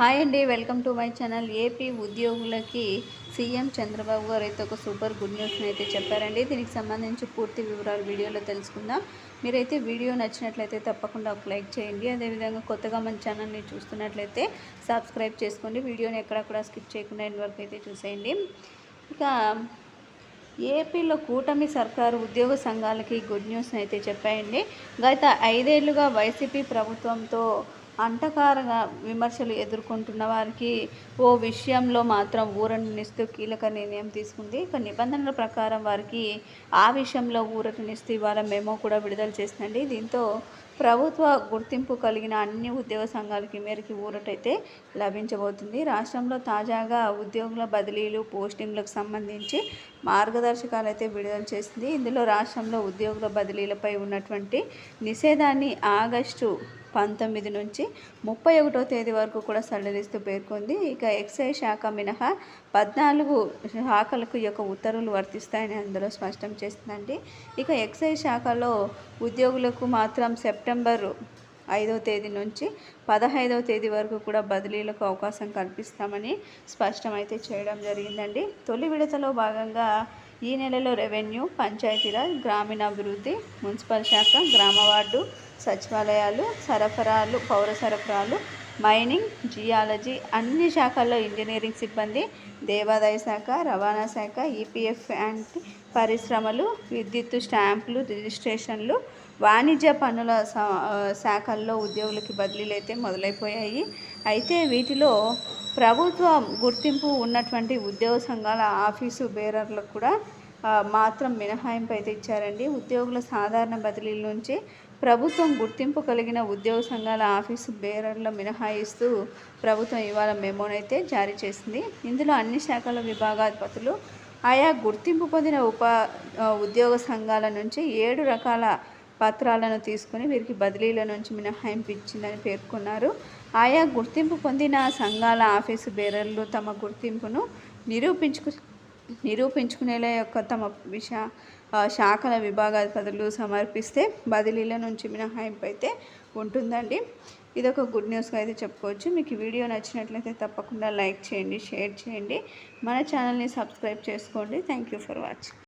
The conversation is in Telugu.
హాయ్ అండి welcome to my channel. AP ఉద్యోగులకి సీఎం చంద్రబాబు గారు అయితే ఒక సూపర్ గుడ్ న్యూస్ని అయితే చెప్పారండి. దీనికి సంబంధించి పూర్తి వివరాలు వీడియోలో తెలుసుకుందాం. మీరైతే వీడియో నచ్చినట్లయితే తప్పకుండా ఒక లైక్ చేయండి. అదేవిధంగా కొత్తగా మన ఛానల్ని చూస్తున్నట్లయితే సబ్స్క్రైబ్ చేసుకోండి. వీడియోని ఎక్కడక్కడ స్కిప్ చేయకుండా ఎండ్ వరకు అయితే చూసేయండి. ఇక ఏపీలో కూటమి సర్కారు ఉద్యోగ సంఘాలకి గుడ్ న్యూస్ని అయితే చెప్పాయండి. గత ఐదేళ్ళుగా వైసీపీ ప్రభుత్వంతో అంటకారగా విమర్శలు ఎదుర్కొంటున్న వారికి ఓ విషయంలో మాత్రం ఊరటనిస్తూ కీలక నిర్ణయం తీసుకుంది. ఇక నిబంధనల ప్రకారం వారికి ఆ విషయంలో ఊరటనిస్తూ ఇవాళ మేమో కూడా విడుదల చేసిందండి. దీంతో ప్రభుత్వ గుర్తింపు కలిగిన అన్ని ఉద్యోగ సంఘాలకి మేరకు ఊరటైతే లభించబోతుంది. రాష్ట్రంలో తాజాగా ఉద్యోగుల బదిలీలు పోస్టింగ్లకు సంబంధించి మార్గదర్శకాలు అయితే విడుదల చేసింది. ఇందులో రాష్ట్రంలో ఉద్యోగుల బదిలీలపై ఉన్నటువంటి నిషేధాన్ని ఆగస్టు పంతొమ్మిది నుంచి ముప్పై ఒకటో తేదీ వరకు కూడా సడలిస్తూ పేర్కొంది. ఇక ఎక్సైజ్ శాఖ మినహా పద్నాలుగు శాఖలకు ఈ యొక్క ఉత్తర్వులు వర్తిస్తాయని అందులో స్పష్టం చేస్తుందండి ఇక ఎక్సైజ్ శాఖలో ఉద్యోగులకు మాత్రం సెప్టెంబర్ ఐదో తేదీ నుంచి పదహైదవ తేదీ వరకు కూడా బదిలీలకు అవకాశం కల్పిస్తామని స్పష్టమైతే చేయడం జరిగిందండి. తొలి విడతలో భాగంగా ఈ నెలలో రెవెన్యూ పంచాయతీరాజ్ గ్రామీణాభివృద్ధి మున్సిపల్ శాఖ గ్రామ వార్డు సచివాలయాలు సరఫరాలు పౌర సరఫరాలు మైనింగ్ జియాలజీ అన్ని శాఖల్లో ఇంజనీరింగ్ సిబ్బంది దేవాదాయ శాఖ రవాణా శాఖ ఈపీఎఫ్ అండ్ పరిశ్రమలు విద్యుత్ స్టాంపులు రిజిస్ట్రేషన్లు వాణిజ్య పన్నుల శాఖల్లో ఉద్యోగులకి బదిలీలు అయితే మొదలైపోయాయి. అయితే వీటిలో ప్రభుత్వ గుర్తింపు ఉన్నటువంటి ఉద్యోగ సంఘాల ఆఫీసు బేరర్లకు కూడా మాత్రం మినహాయింపు అయితే ఇచ్చారండి. ఉద్యోగుల సాధారణ బదిలీల నుంచి ప్రభుత్వం గుర్తింపు కలిగిన ఉద్యోగ సంఘాల ఆఫీసు బేరర్ల మినహాయిస్తూ ప్రభుత్వం ఇవాళ మెమోనైతే జారీ చేసింది. ఇందులో అన్ని శాఖల విభాగాధిపతులు ఆయా గుర్తింపు పొందిన ఉప ఉద్యోగ సంఘాల నుంచి ఏడు రకాల పత్రాలను తీసుకుని వీరికి బదిలీల నుంచి మినహాయింపు ఇచ్చిందని పేర్కొన్నారు. ఆయా గుర్తింపు పొందిన సంఘాల ఆఫీసు బేరర్లు తమ గుర్తింపును నిరూపించుకు నిరూపించుకునేలా యొక్క తమ విష శాఖల విభాగాధిపతులు సమర్పిస్తే బదిలీల నుంచి మినహాయింపు అయితే ఉంటుందండి. ఇది ఒక గుడ్ న్యూస్గా అయితే చెప్పుకోవచ్చు. మీకు వీడియో నచ్చినట్లయితే తప్పకుండా లైక్ చేయండి షేర్ చేయండి. మన ఛానల్ని సబ్స్క్రైబ్ చేసుకోండి. Thank you for watching.